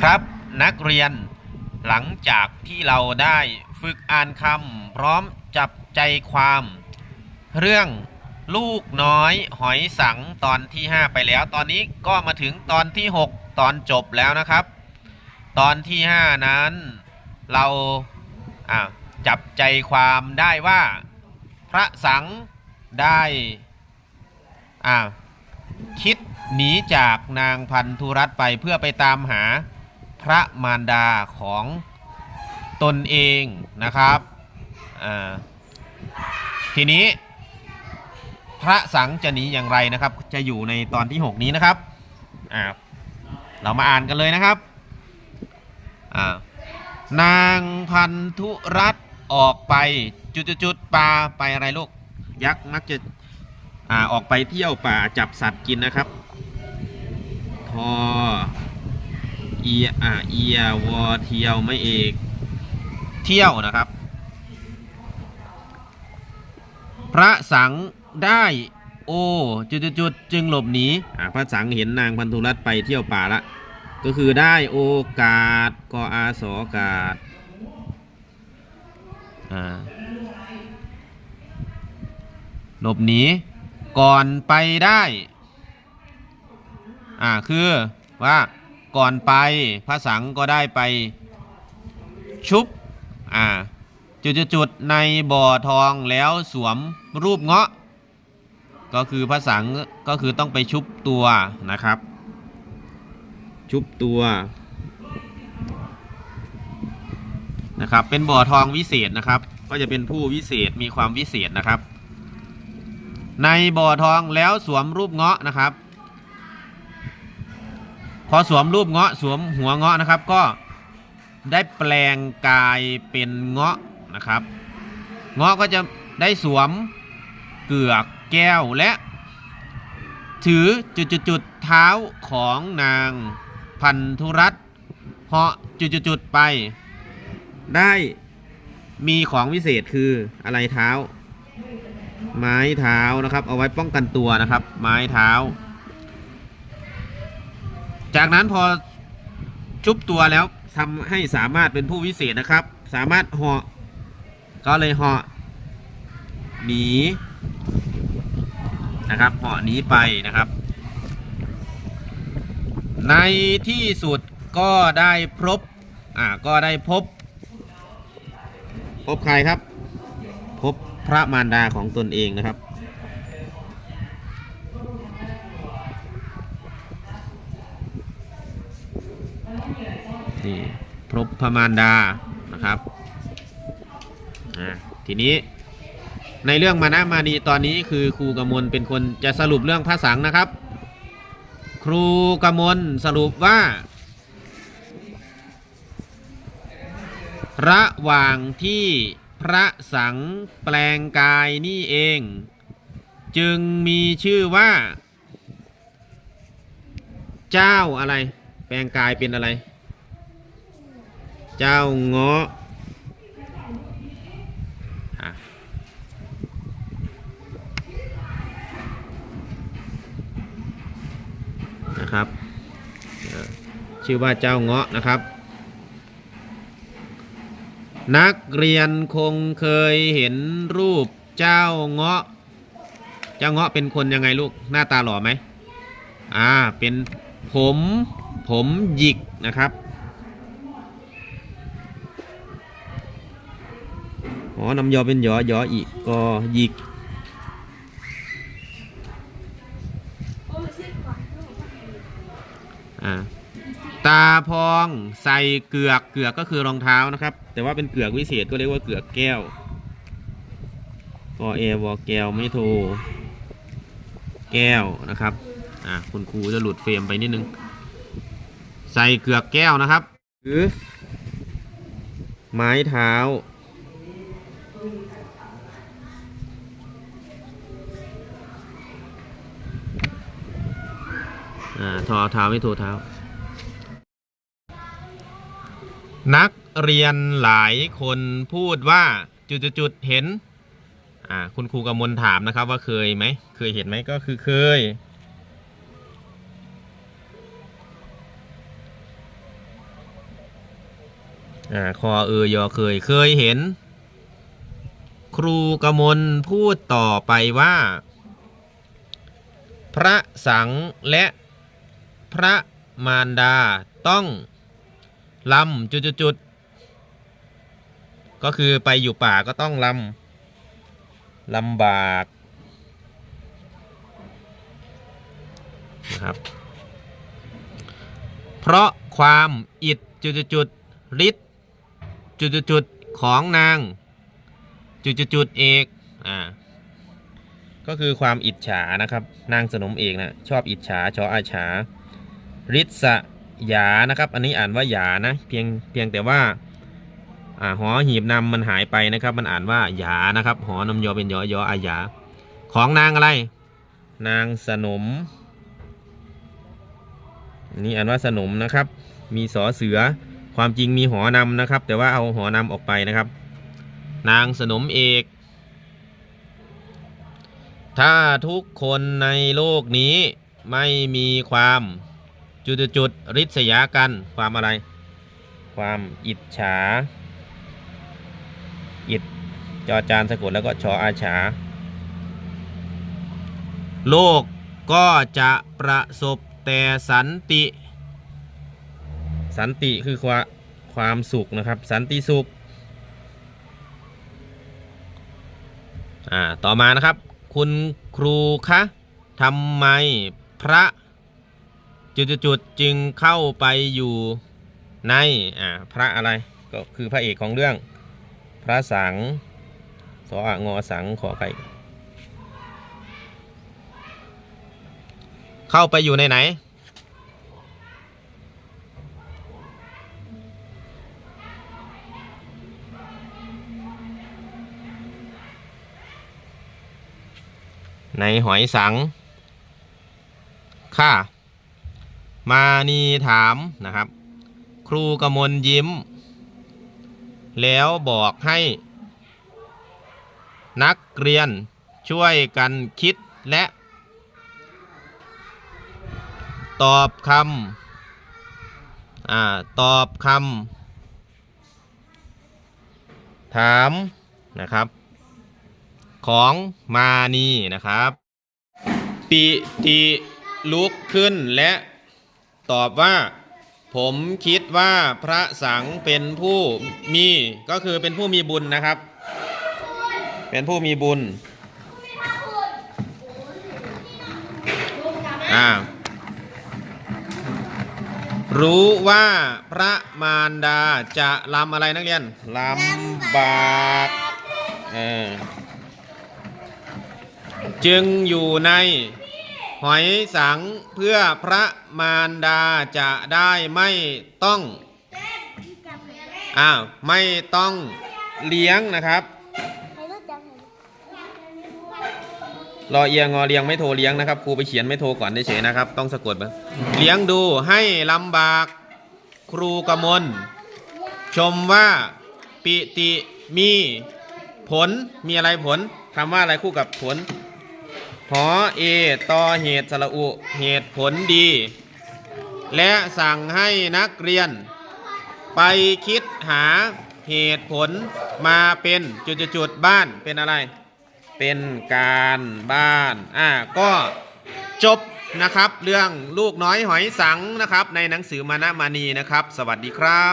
ครับนักเรียนหลังจากที่เราได้ฝึกอ่านคำพร้อมจับใจความ เรื่องลูกน้อยหอยสังตอนที่ 5 ไปแล้ว ตอนนี้ก็มาถึงตอนที่ 6 ตอนจบแล้วนะครับ ตอนที่ 5 นั้นเราจับใจความได้ว่าพระสังได้คิดหนีจากนางพันธุรัตไปเพื่อไปตามหา พระมารดาของตนเองนะครับทีนี้พระสังจะหนีอย่างไรนะครับ จะอยู่ในตอนที่ 6 นี้นะครับเรามาอ่านกันเลยนะครับนางพันธุรัตน์ออกไปจุดๆปลาไปอะไรลูกยักษ์มักจะอออกไปเที่ยวป่าจับสัตว์กินนะครับ ทอ เอียอ่าเอียวอเที่ยวไม่เอกเที่ยวนะครับ พระสังได้โอจุดๆๆจึงหลบหนีอ่าพระสังเห็นนางพันธุรัตไปเที่ยวป่าละ ก็คือได้โอกาสกออาสอกาศอ่าหลบหนีก่อนไปได้ อ่าคือว่า ก่อนไปพระสังก็ได้ไปชุบอ่าจุดๆๆในบ่อทองแล้วสวมรูปเงาะ ก็คือพระสังก็คือต้องไปชุบตัวนะครับ ชุบตัวนะครับเป็นบ่อทองวิเศษนะครับ ก็จะเป็นผู้วิเศษมีความวิเศษนะครับ ในบ่อทองแล้วสวมรูปเงาะนะครับ พอสวมรูปเงาะสวมหัวเงาะนะครับ ก็ได้แปลงกายเป็นเงาะนะครับ เงาะก็จะได้สวมเกือกแก้วและ ถือจุดๆๆเท้าของนางพันธุรัตน์เหาะจุดๆๆไป ได้มีของวิเศษคืออะไรเท้า ไม้เท้านะครับ เอาไว้ป้องกันตัวนะครับ ไม้เท้า จากนั้นพอชุบตัวแล้วทำให้สามารถเป็นผู้วิเศษนะครับ สามารถเหาะก็เลยเหาะหนีนะครับเหาะหนีไปนะครับ ในที่สุดก็ได้พบอ่าก็ได้พบ พบใครครับ พบพระมารดาของตนเองนะครับ พบพมารดานะครับทีนี้ในเรื่องมานะมานีตอนนี้คือครูกมลเป็นคนจะสรุปเรื่องพระสังนะครับ ครูกมลสรุปว่า ระหว่างที่พระสังแปลงกายนี่เอง จึงมีชื่อว่า เจ้าอะไร แปลงกายเป็นอะไร เจ้าเงาะนะครับชื่อว่าเจ้าเงาะนะครับ นักเรียนคงเคยเห็นรูปเจ้าเงาะ เจ้าเงาะเป็นคนยังไงลูกหน้าตาหล่อไหมอ่าเป็นผมผมหยิกนะครับ อ๋อนำยอเป็นยอยออีกก็หยิกอ่าตาพองใส่เกือกเกือกก็คือรองเท้านะครับ แต่ว่าเป็นเกือกวิเศษก็เรียกว่าเกือกแก้วก็เอวอแก้วไม่โทแก้วนะครับอ่าคุณครูจะหลุดเฟรมไปนิดนึง ใส่เกือกแก้วนะครับ หรือ ไม้เท้า อ่าทอเท้าไม่ทรเท้า นักเรียนหลายคนพูดว่าจุดๆๆเห็น อ่า คุณครูกำมลถามนะครับ ว่าเคยไหม เคยเห็นไหมก็คือเคย อ่า คอเออยอเคย เคยเห็น ครูกมลพูดต่อไปว่า พระสังฆ์และ พระมารดาต้องลำจุดๆๆก็คือไปอยู่ป่าก็ต้องลำลำบากนะครับเพราะความอิดจุดๆๆฤทธิ์จุดๆๆของนางจุดๆๆเอกอ่าก็คือความอิจฉานะครับ นางสนมเอกนะชอบอิจฉาชออาฉา ริษยานะครับ อันนี้อ่านว่าหยานะ เพียงเพียงแต่ว่าหอหีบนำมันหายไปนะครับ มันอ่านว่าหยานะครับ หอนำยอเป็นยอยออาหยา ของนางอะไร นางสนมนนี้อ่านว่าสนมนะครับ มีสอเสือ ความจริงมีหอนำนะครับ แต่ว่าเอาหอนำออกไปนะครับ นางสนมเอก ถ้าทุกคนในโลกนี้ไม่มีความ จุดจุดๆริษยากัน ความอะไร ความอิจฉา อิดจอจานสะกดแล้วก็ชออาฉา โลกก็จะประสบแต่สันติ สันติคือความความสุขนะครับ สันติสุข อ่า ต่อมานะครับ คุณครูคะทำไมพระ จุดๆจึงเข้าไปอยู่ในอ่าพระอะไรก็คือพระเอกของเรื่อง พระสังสอองอสังขอไข่เข้าไปอยู่ในไหน ในหอยสัง ค่ะ มานีถามนะครับ ครูกมลยิ้ม แล้วบอกให้ นักเรียนช่วยกันคิดและ ตอบคำอ่าตอบคำถามนะครับ ของมานีนะครับ ปิติลุกขึ้นและ ตอบว่า ผมคิดว่าพระสังเป็นผู้มีก็คือเป็นผู้มีบุญนะครับ เป็นผู้มีบุญอ่ารู้ว่าพระมารดาจะลำอะไรนักเรียนลำบากเออจึงอยู่ใน หอยสังเพื่อพระมารดาจะได้ไม่ต้องอ้าวไม่ต้องเลี้ยงนะครับรอเอียงงอเลี้ยงไม่โทรเลี้ยงนะครับครูไปเขียนไม่โทรก่อนเฉยๆนะครับ ต้องสะกดมาเลี้ยงดูให้ลำบากครูกมลชมว่าปิติมีผลมีอะไรผลคำว่าอะไรคู่กับผล หอเอต่อเหตุสระอุเหตุผลดี และสั่งให้นักเรียน ไปคิดหาเหตุผลมาเป็นจุดๆบ้านเป็นอะไร เป็นการบ้านอ่าก็จบนะครับ เรื่องลูกน้อยหอยสังนะครับ ในหนังสือมานะมานีนะครับ สวัสดีครับ